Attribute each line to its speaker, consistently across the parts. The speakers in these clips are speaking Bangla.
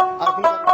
Speaker 1: আর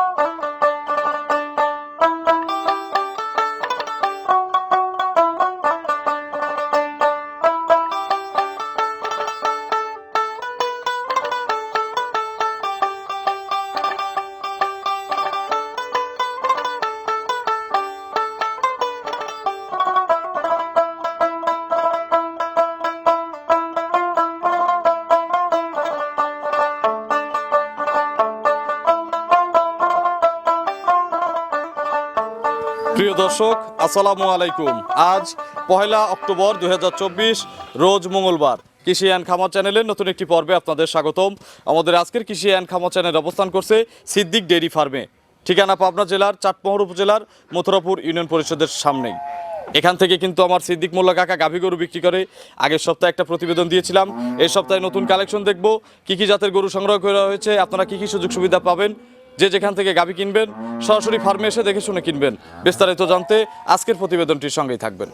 Speaker 2: প্রিয় দর্শক, আসসালামু আলাইকুম। আজ পহেলা অক্টোবর দুই হাজার চব্বিশ, রোজ মঙ্গলবার। কৃষি অ্যান্ড খামার চ্যানেলের নতুন একটি পর্বে আপনাদের স্বাগতম। আমাদের আজকের কৃষি অ্যান্ড খামার চ্যানেল অবস্থান করছে সিদ্দিক ডেইরি ফার্মে, ঠিকানা পাবনা জেলার চাটমোহর উপজেলার মথুরাপুর ইউনিয়ন পরিষদের সামনেই। এখান থেকে কিন্তু আমার সিদ্দিক মোল্লা কাকা গাভী গরু বিক্রি করে। আগের সপ্তাহে একটা প্রতিবেদন দিয়েছিলাম। এই সপ্তাহে নতুন কালেকশন দেখব। কি কি জাতের গরু সংগ্রহ করা হয়েছে? আপনারা কি কি সুযোগ সুবিধা পাবেন? যে যেখান থেকে গাভী কিনবেন সরাসরি ফার্মে এসে দেখে শুনে কিনবেন। বিস্তারিত জানতে আজকের প্রতিবেদনটির সঙ্গেই থাকবেন।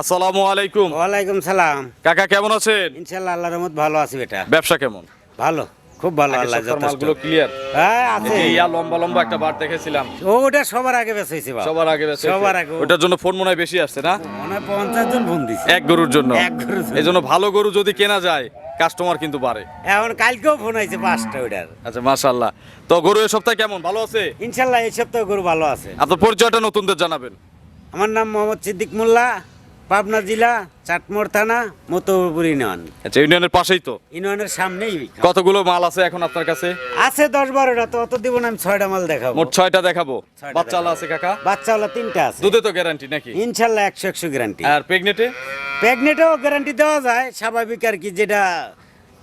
Speaker 2: আসসালামু আলাইকুম।
Speaker 3: ওয়ালাইকুম সালাম।
Speaker 2: কাকা কেমন আছেন?
Speaker 3: ইনশাল্লাহ আল্লাহর রহমত ভালো আছি বেটা।
Speaker 2: ব্যবসা কেমন?
Speaker 3: ভালো খুব ভালো আল্লাহ
Speaker 2: মালগুলো ক্লিয়ার
Speaker 3: হ্যাঁ আছে।
Speaker 2: ইয়া লম্বা লম্বা একটা বার দেখেছিলাম।
Speaker 3: ও ওটা সবার আগে বেশ হয়েছে বাবা
Speaker 2: সবার আগে বেচে
Speaker 3: সবার আগে।
Speaker 2: ওটার জন্য ফোন মনে হয় বেশি আসছে না?
Speaker 3: মনে হয় পঞ্চাশ জন ফোন দিছে।
Speaker 2: এক গরুর জন্য।
Speaker 3: এক গরুর জন্য।
Speaker 2: এই জন্য ভালো গরু যদি কেনা যায় কাস্টমার কিন্তু বাড়ে।
Speaker 3: এখন কালকেও ফোন হয়েছে পাঁচটা ওইটার।
Speaker 2: আচ্ছা মাশাল্লাহ তো গরু এই সপ্তাহে কেমন? ভালো আছে?
Speaker 3: ইনশাল্লাহ এই সপ্তাহে গরু ভালো আছে।
Speaker 2: আপনার পরিচয়টা নতুনদের জানাবেন।
Speaker 3: আমার নাম মোহাম্মদ সিদ্দিক মোল্লা। পাবনা জেলা চাটমোর থানা মতপুর ইউনিয়ন।
Speaker 2: আচ্ছা ইউনিয়নের পাশেই তো?
Speaker 3: ইউনিয়নের সামনেই
Speaker 2: কতগুলো মাল আছে এখন আপনার কাছে?
Speaker 3: আছে দশ বারোটা তো অত দিব না আমি ছয়টা মাল দেখাবো।
Speaker 2: মোট ছয়টা দেখাবো।
Speaker 3: বাচ্চাওয়ালা
Speaker 2: বাচ্চা আছে কাকা?
Speaker 3: বাচ্চাওয়ালা তিনটা আছে।
Speaker 2: দুধে তো গ্যারান্টি নাকি?
Speaker 3: ইনশাল্লাহ একশো একশো গ্যারান্টি
Speaker 2: আর প্রেগনেটে
Speaker 3: প্রেগনেটেও গ্যারান্টি দেওয়া যায় স্বাভাবিক আর কি যেটা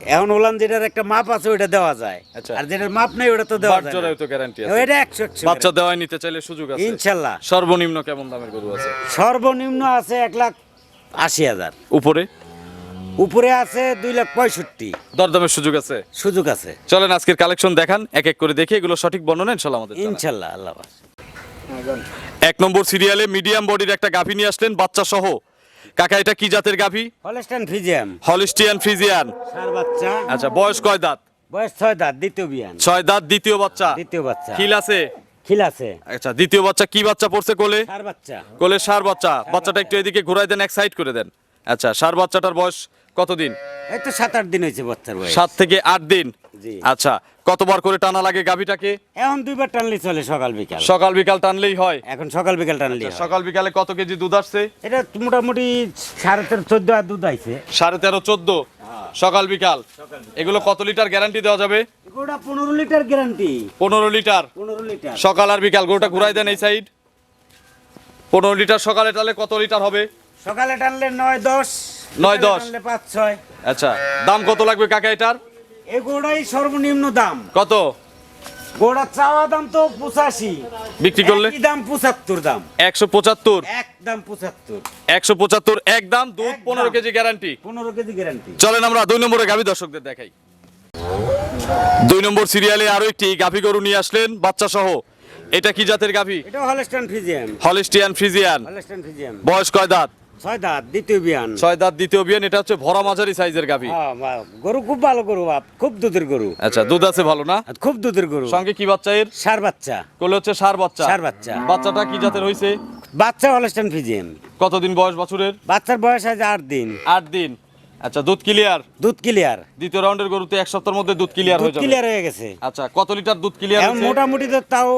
Speaker 3: এখন ওলান যেটার একটা মাপ আছে ওইটা দেওয়া যায়।
Speaker 2: আচ্ছা।
Speaker 3: আর যেটার মাপ নেই ওটা তো দেওয়া যায়
Speaker 2: জোড়ায়। তো গ্যারান্টি আছে।
Speaker 3: ওইটা একশো একশো
Speaker 2: বাচ্চা দেওয়ায় নিতে চাইলে সুযোগ আছে।
Speaker 3: ইনশাল্লাহ।
Speaker 2: সর্বনিম্ন কেমন দামের গরু আছে?
Speaker 3: সর্বনিম্ন আছে এক লাখ আশি হাজার।
Speaker 2: উপরে?
Speaker 3: উপরে আছে দুই লাখ পঁয়ষট্টি।
Speaker 2: দরদামের সুযোগ আছে?
Speaker 3: সুযোগ আছে।
Speaker 2: চলেন আজকের কালেকশন দেখান এক এক করে দেখে এগুলো সঠিক বর্ণনা ইনশাল্লাহ আমাদের জানান।
Speaker 3: ইনশাল্লাহ আল্লাহ হাফেজ।
Speaker 2: এক নম্বর সিরিয়ালে মিডিয়াম বডির একটা গাভী নিয়ে আসলেন বাচ্চা সহ কাকা এটা কি জাতের গাভী?
Speaker 3: Holstein Friesian.
Speaker 2: Holstein Friesian.
Speaker 3: সার বাচ্চা।
Speaker 2: আচ্ছা বয়স কয় দাঁত?
Speaker 3: বয়স ছয় দাঁত দ্বিতীয় বিয়ান।
Speaker 2: ছয় দাঁত দ্বিতীয় বাচ্চা?
Speaker 3: দ্বিতীয় বাচ্চা।
Speaker 2: খিল আছে?
Speaker 3: খিল আছে।
Speaker 2: আচ্ছা দ্বিতীয় বাচ্চা কি বাচ্চা পড়ছে কোলে?
Speaker 3: সার বাচ্চা।
Speaker 2: কোলে সার বাচ্চা। বাচ্চাটা একটু এদিকে ঘুরাই দেন এক সাইড করে দেন। আচ্ছা সার বাচ্চাটার বয়স কতদিন?
Speaker 3: এই তো সাত আট দিন হয়েছে বাচ্চার বয়স।
Speaker 2: সাত থেকে আট দিন?
Speaker 3: জি।
Speaker 2: আচ্ছা কতবার করে টানা লাগে গাভীটাকে?
Speaker 3: এখন দুইবার টানলে চলে সকাল বিকাল।
Speaker 2: সকাল বিকাল টানলেই হয়?
Speaker 3: এখন সকাল বিকাল টানলে
Speaker 2: সকাল বিকালে কত কেজি দুধ আসছে?
Speaker 3: এটা মোটামুটি সাড়ে তেরো চোদ্দ আর দুধ আইছে।
Speaker 2: সাড়ে তেরো চোদ্দ? সকাল বিকাল? এগুলো কত লিটার গ্যারান্টি দেওয়া যাবে?
Speaker 3: ওটা পনেরো লিটার গ্যারান্টি
Speaker 2: পনেরো লিটার?
Speaker 3: পনেরো লিটার।
Speaker 2: সকাল আর বিকাল গরুটা ঘুরাই দেন এই সাইড পনেরো লিটার সকালে টালে কত লিটার হবে?
Speaker 3: সকালে টানলে নয় দশ।
Speaker 2: নয়, দশ।
Speaker 3: পাঁচ ছয়।
Speaker 2: আচ্ছা দাম কত লাগবে কাকা এটার?
Speaker 3: এই গোড়াই সর্বনিম্ন দাম।
Speaker 2: কত?
Speaker 3: গোড়া চাওয়া দাম তো পঁচাশি।
Speaker 2: বিক্রি করলে?
Speaker 3: দাম পঁচাত্তর দাম।
Speaker 2: একশো পঁচাত্তর।
Speaker 3: এক দাম পঁচাত্তর।
Speaker 2: একশো পঁচাত্তর এক দাম দুধ পনেরো কেজি গ্যারান্টি
Speaker 3: পনেরো কেজি গ্যারান্টি
Speaker 2: চলেন আমরা দুই নম্বরে গাভী দর্শকদের দেখাই। দুই নম্বর সিরিয়ালে আরও একটি গাভী গরু নিয়ে আসলেন বাচ্চা সহ এটা কি জাতের গাভী?
Speaker 3: এটা
Speaker 2: হলিস্টিয়ান ফ্রিজিয়ান।
Speaker 3: হলস্টাইন ফিজিয়াম
Speaker 2: বয়স কয় দাঁত?
Speaker 3: ছয় দাঁত দ্বিতীয় বিয়ান।
Speaker 2: ছয় দাঁত দ্বিতীয় বিয়ান এটা হচ্ছে ভরা মাঝারি সাইজের গাভী।
Speaker 3: হ্যাঁ, গরু খুব ভালো গরু বাপ খুব দুধের গরু।
Speaker 2: আচ্ছা দুধ আছে ভালো না?
Speaker 3: খুব দুধের গরু।
Speaker 2: সঙ্গে কি বাচ্চা এর?
Speaker 3: সার বাচ্চা।
Speaker 2: কোলে হচ্ছে সার বাচ্চা।
Speaker 3: ষাঁড় বাচ্চা।
Speaker 2: বাচ্চাটা কি জাতের হয়েছে
Speaker 3: বাচ্চা হলস্টাইন ফিজিয়াম
Speaker 2: কতদিন বয়স বছরের?
Speaker 3: বাচ্চার বয়স আছে আট দিন।
Speaker 2: আট দিন। আচ্ছা দুধ ক্লিয়ার
Speaker 3: দুধ ক্লিয়ার
Speaker 2: দ্বিতীয় রাউন্ডের গরুতে এক সপ্তাহের মধ্যে দুধ ক্লিয়ার হয়ে যাবে।
Speaker 3: ক্লিয়ার হয়ে গেছে।
Speaker 2: আচ্ছা কত লিটার দুধ ক্লিয়ার
Speaker 3: মোটামুটি তো তাও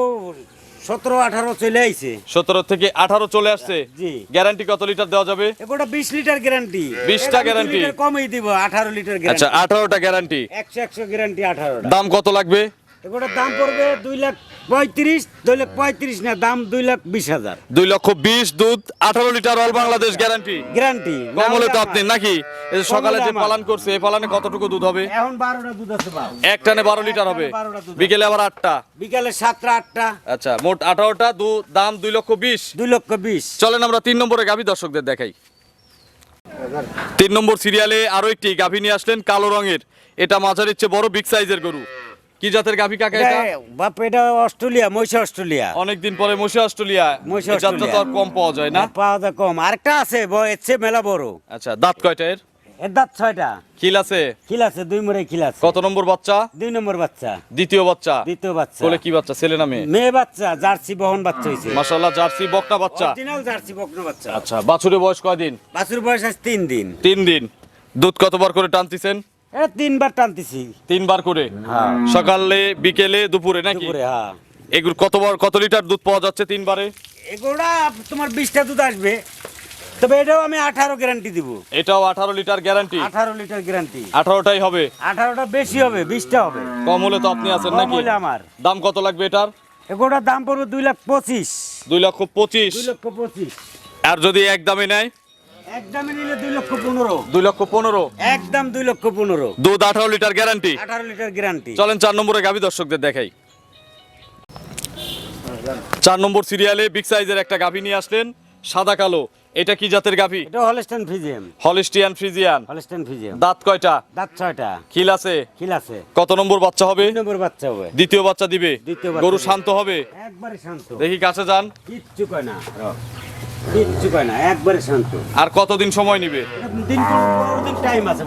Speaker 3: সতেরো আঠারো চলে আইছে।
Speaker 2: সতেরো থেকে আঠারো চলে আসছে।
Speaker 3: জি।
Speaker 2: গ্যারান্টি কত লিটার দেওয়া যাবে?
Speaker 3: এগুলো বিশ লিটার গ্যারান্টি
Speaker 2: 20 টা guarantee?
Speaker 3: কমই দিব আঠারো লিটার
Speaker 2: আচ্ছা
Speaker 3: গ্যারান্টি
Speaker 2: আঠারোটা গ্যারান্টি
Speaker 3: একশো একশো গ্যারান্টি আঠারোটা।
Speaker 2: দাম কত লাগবে?
Speaker 3: এগুলোর দাম পড়বে দুই লাখ পঁয়ত্রিশ দুই লাখ পঁয়ত্রিশ না দাম দুই লাখ বিশ হাজার।
Speaker 2: দুই লক্ষ বিশ দুধ আঠারো litre all Bangladesh guarantee.
Speaker 3: Guarantee.
Speaker 2: কম হলে তো আপনি নাকি? সকালে যে পালন করছে এই পালানে কতটুকু দুধ হবে?
Speaker 3: এখন বারোটা দুধ আছে
Speaker 2: এক টানে বারো লিটার হবে।
Speaker 3: এক টানে 12 দুধ হবে।
Speaker 2: বিকেলে আবার আটটা।
Speaker 3: বিকালে সাতটা আটটা।
Speaker 2: আচ্ছা মোট আঠারোটা দু দাম দুই লক্ষ বিশ।
Speaker 3: দুই লক্ষ বিশ।
Speaker 2: চলেন আমরা তিন নম্বরে গাভী দর্শকদের দেখাই। তিন নম্বর সিরিয়ালে আরও একটি গাভী নিয়ে আসলেন কালো রঙের। এটা মাঝারির চেয়ে বড় বিগ সাইজের গরু। কি জাতের গাভী কাকা এটা
Speaker 3: বাপ এটা অস্ট্রেলিয়া মহিষা অস্ট্রেলিয়া।
Speaker 2: অনেকদিন পরে মশি অস্ট্রেলিয়া।
Speaker 3: মহিষা
Speaker 2: জাতটা তো আর কম পাওয়া যায় না?
Speaker 3: পাওয়া যায় কম। আরেকটা আছে ব- এর চেয়ে মেলা বড়।
Speaker 2: আচ্ছা দাঁত কয়টা এর?
Speaker 3: এর দাঁত ছয়টা।
Speaker 2: খিল আছে?
Speaker 3: খিল আছে দুই মোড়ে খিল আছে।
Speaker 2: কত নম্বর বাচ্চা?
Speaker 3: দুই নম্বর বাচ্চা।
Speaker 2: দ্বিতীয় বাচ্চা?
Speaker 3: দ্বিতীয় বাচ্চা।
Speaker 2: কোলে কি বাচ্চা ছেলে না মেয়ে?
Speaker 3: মেয়ে বাচ্চা জার্সি বহন বাচ্চা হয়েছে
Speaker 2: মাশাআল্লাহ জার্সি বকনা বাচ্চা।
Speaker 3: অরিজিনাল জার্সি বকনা বাচ্চা।
Speaker 2: আচ্ছা বাছুরের বয়স কয়দিন?
Speaker 3: বাছুর বয়স আছে তিন দিন।
Speaker 2: তিন দিন। দুধ কতবার করে টানতেছেন?
Speaker 3: এটা তিনবার টানতেছি।
Speaker 2: তিনবার করে?
Speaker 3: হ্যাঁ।
Speaker 2: সকালে বিকেলে দুপুরে নাকি?
Speaker 3: দুপুরে হ্যাঁ।
Speaker 2: এগুলো কতবার কত লিটার দুধ পাওয়া যাচ্ছে তিনবারে?
Speaker 3: এগুলা তোমার বিশটা দুধ আসবে। তবে এটাও আমি আঠারো গ্যারান্টি দিব।
Speaker 2: এটাও আঠারো লিটার গ্যারান্টি
Speaker 3: আঠারো লিটার গ্যারান্টি
Speaker 2: আঠারোটাই হবে?
Speaker 3: আঠারোটা বেশি হবে বিশটা হবে।
Speaker 2: কম হলে তো আপনি আছেন নাকি?
Speaker 3: আমার।
Speaker 2: দাম কত লাগবে এটার?
Speaker 3: এগুলোটার দাম পড়বে দুই লাখ পঁচিশ।
Speaker 2: দুই লক্ষ পঁচিশ।
Speaker 3: দুই লক্ষ পঁচিশ।
Speaker 2: আর যদি এক দামে নেয়?
Speaker 3: একদমে নিলে দুই লক্ষ পনেরো।
Speaker 2: দুই লক্ষ পনেরো।
Speaker 3: একদম দুই লক্ষ পনেরো।
Speaker 2: দুধ আঠারো লিটার গ্যারান্টি
Speaker 3: আঠারো লিটার গ্যারান্টি
Speaker 2: চলেন চার নম্বরে গাভী দর্শকদের দেখাই। চার নম্বর সিরিয়ালে বিগ সাইজের একটা গাভী নিয়ে আসলেন সাদা কালো। এটা কি জাতের গাভী
Speaker 3: এটা
Speaker 2: হলিস্টিয়ান ফ্রিজিয়ান দাঁত কয়টা?
Speaker 3: দাঁত ছয়টা।
Speaker 2: খিল আছে?
Speaker 3: খিল আছে।
Speaker 2: কত নম্বর বাচ্চা হবে?
Speaker 3: দুই নম্বর বাচ্চা হবে।
Speaker 2: দ্বিতীয় বাচ্চা দিবে?
Speaker 3: দ্বিতীয়
Speaker 2: গরু শান্ত হবে?
Speaker 3: একবারে শান্ত।
Speaker 2: দেখি কাছে যান।
Speaker 3: কিচ্ছু কয় না
Speaker 2: আর কতদিন সময় নিবে?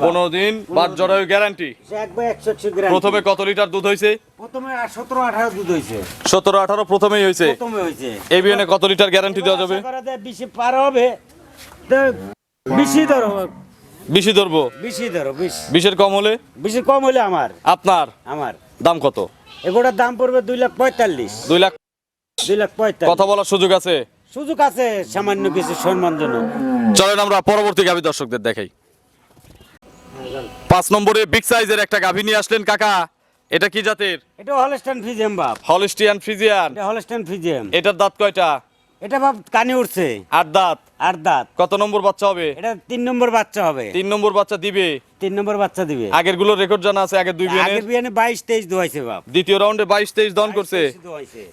Speaker 3: পনেরো দিন
Speaker 2: বাদ জরায়ু গ্যারান্টি প্রথমে কত লিটার দুধ হয়েছে
Speaker 3: সতেরো আঠারো
Speaker 2: প্রথমেই হয়েছে কত লিটার গ্যারান্টি দেওয়া যাবে?
Speaker 3: বিশে পার হবে। বেশি
Speaker 2: ধরবো?
Speaker 3: বেশি ধরো
Speaker 2: বিশের কম হলে?
Speaker 3: বেশি কম হলে আমার।
Speaker 2: আপনার?
Speaker 3: আমার।
Speaker 2: দাম কত?
Speaker 3: এগুলোর দাম পড়বে দুই লাখ পঁয়তাল্লিশ।
Speaker 2: দুই লাখ
Speaker 3: দুই লাখ পঁয়তাল্লিশ।
Speaker 2: কথা বলার সুযোগ আছে?
Speaker 3: সুযোগ আছে সামান্য কিছু সম্মান জন্য
Speaker 2: চলেন আমরা পরবর্তী গাভী দর্শকদের দেখাই। পাঁচ নম্বরে বিগ সাইজের একটা গাভী নিয়ে আসলেন কাকা। এটা কি জাতের?
Speaker 3: এটা হলস্টান ফিজিয়াম বাপ।
Speaker 2: Holstein Friesian.
Speaker 3: এটা হলস্টান ফিজিয়াম
Speaker 2: এটার দাঁত কয়টা?
Speaker 3: এটা বাপ কানে উঠছে।
Speaker 2: আট দাঁত?
Speaker 3: আর দাঁত।
Speaker 2: কত নম্বর বাচ্চা হবে?
Speaker 3: এটা তিন নম্বর বাচ্চা হবে।
Speaker 2: তিন নম্বর বাচ্চা দিবে?
Speaker 3: তিন নম্বর বাচ্চা দিবে।
Speaker 2: আগেরগুলো রেকর্ড জানা আছে আগের দুই বিয়ানের?
Speaker 3: আগের বিয়ানে বাইশ তেইশ দোয়াইছে বাপ।
Speaker 2: দ্বিতীয় রাউন্ডে বাইশ তেইশ দন করছে।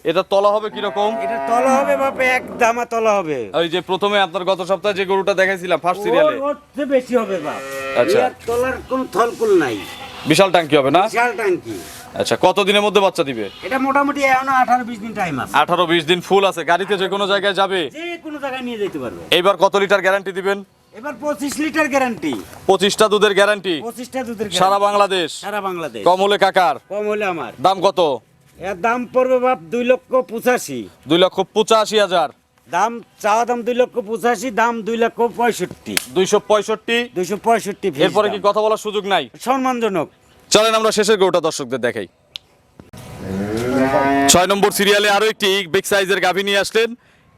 Speaker 2: এটা তলা হবে কীরকম?
Speaker 3: এটা তলা হবে বাপ এক দামা তলা হবে।
Speaker 2: ওই যে প্রথমে আপনার গত সপ্তাহে যে গরুটা দেখাইছিলাম ফার্স্ট সিরিয়ালে
Speaker 3: ওর- বেশি হবে বাপ।
Speaker 2: আচ্ছা।
Speaker 3: এর তলার কোন থলকুল নাই।
Speaker 2: বিশাল টাঙ্কি হবে না?
Speaker 3: বিশাল টাঙ্কি
Speaker 2: আচ্ছা কত দিনের মধ্যে বাচ্চা দিবে?
Speaker 3: এটা মোটামুটি এখনও আঠারো বিশ দিন টাইম আছে।
Speaker 2: আঠারো বিশ দিন ফুল আছে। গাড়িতে যে কোনো জায়গায় যাবে?
Speaker 3: যে কোনো জায়গায় নিয়ে যেতে পারবে।
Speaker 2: এইবার কত লিটার গ্যারান্টি দিবেন?
Speaker 3: এবার পঁচিশ লিটার গ্যারান্টি
Speaker 2: পঁচিশটা দুধের গ্যারান্টি
Speaker 3: পঁচিশটা দুধের
Speaker 2: সারা বাংলাদেশ?
Speaker 3: সারা বাংলাদেশ।
Speaker 2: কম হলে কাকার?
Speaker 3: কম হলে আমার।
Speaker 2: দাম কত?
Speaker 3: এর দাম পড়বে বাপ দুই লক্ষ পঁচাশি।
Speaker 2: দুই লক্ষ পঁচাশি হাজার।
Speaker 3: দাম চাওয়া দাম দুই লক্ষ পঁচাশি দাম দুই লক্ষ পঁয়ষট্টি।
Speaker 2: দুইশো পঁয়ষট্টি?
Speaker 3: দুইশো পঁয়ষট্টি
Speaker 2: এরপরে কি কথা বলার সুযোগ নাই?
Speaker 3: সম্মানজনক।
Speaker 2: চলেন আমরা শেষের গরুটা দর্শকদের দেখাই। ছয় নম্বর সিরিয়ালে আরও একটি বিগ সাইজের গাভী নিয়ে আসলেন।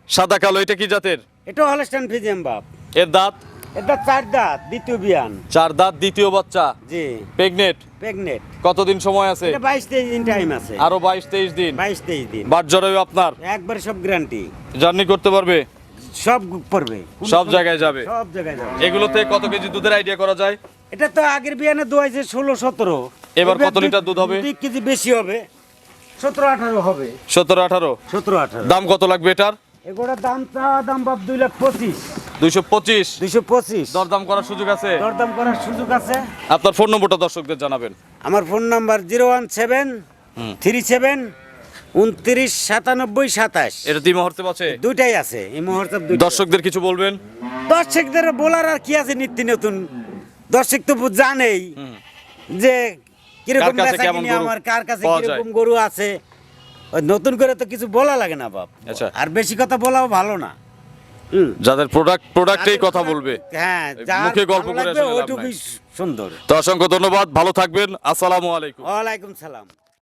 Speaker 2: সাদা কালো এটা কি জাতের?
Speaker 3: এটা হলস্টান ফিজিয়াম বাপ।
Speaker 2: এর দাঁত?
Speaker 3: এটা চার দাঁত দ্বিতীয় বিয়ান।
Speaker 2: চার দাঁত দ্বিতীয় বাচ্চা?
Speaker 3: জি।
Speaker 2: প্রেগনেট
Speaker 3: প্রেগনেট
Speaker 2: কতদিন সময় আছে?
Speaker 3: এটা বাইশ তেইশ দিন টাইম আছে।
Speaker 2: আরও বাইশ তেইশ দিন?
Speaker 3: বাইশ তেইশ দিন।
Speaker 2: বাট জরায়ু আপনার?
Speaker 3: একবারে সব গ্যারান্টি
Speaker 2: জার্নি করতে পারবে?
Speaker 3: সব পড়বে
Speaker 2: সব জায়গায় যাবে।
Speaker 3: সব জায়গায় যাবে।
Speaker 2: এগুলোতে কত কেজি দুধের আইডিয়া করা যায়?
Speaker 3: এটা তো আগের বিয়ানে দোয়াইছে ষোলো সতেরো।
Speaker 2: এবার কত লিটার দুধ হবে?
Speaker 3: দুই কেজি বেশি হবে। সতেরো আঠারো হবে।
Speaker 2: সতেরো আঠারো?
Speaker 3: সতেরো আঠারো।
Speaker 2: দাম কত লাগবে এটার?
Speaker 3: এগুলোর দাম চাওয়া দাম বাপ দুই লাখ পঁচিশ।
Speaker 2: দুইশো পঁচিশ?
Speaker 3: দুইশো পঁচিশ।
Speaker 2: দরদাম করার সুযোগ আছে?
Speaker 3: দরদাম করার সুযোগ আছে।
Speaker 2: আপনার ফোন নম্বরটা দর্শকদের জানাবেন।
Speaker 3: আমার phone number zero one seven three seven উনত্রিশ সাতানব্বই সাতাশ।
Speaker 2: এটা দুই মুহূর্তে আছে?
Speaker 3: দুইটাই আছে। এই মুহূর্তে
Speaker 2: দর্শকদের কিছু বলবেন?
Speaker 3: দর্শকদের বলার আর কি আছে নিত্য নতুন দর্শক তো জানেই যে কীরকম আমার কার কাছে কীরকম গরু আছে নতুন করে তো কিছু বলা লাগে না বাপ।
Speaker 2: আচ্ছা।
Speaker 3: আর বেশি কথা বলাও ভালো না।
Speaker 2: যাদের প্রোডাক্ট প্রোডাক্টেই কথা বলবে
Speaker 3: হ্যাঁ
Speaker 2: মুখে গল্প করে
Speaker 3: সুন্দর।
Speaker 2: তো অসংখ্য ধন্যবাদ ভালো থাকবেন আসসালামু আলাইকুম।
Speaker 3: ওয়ালাইকুম সালাম।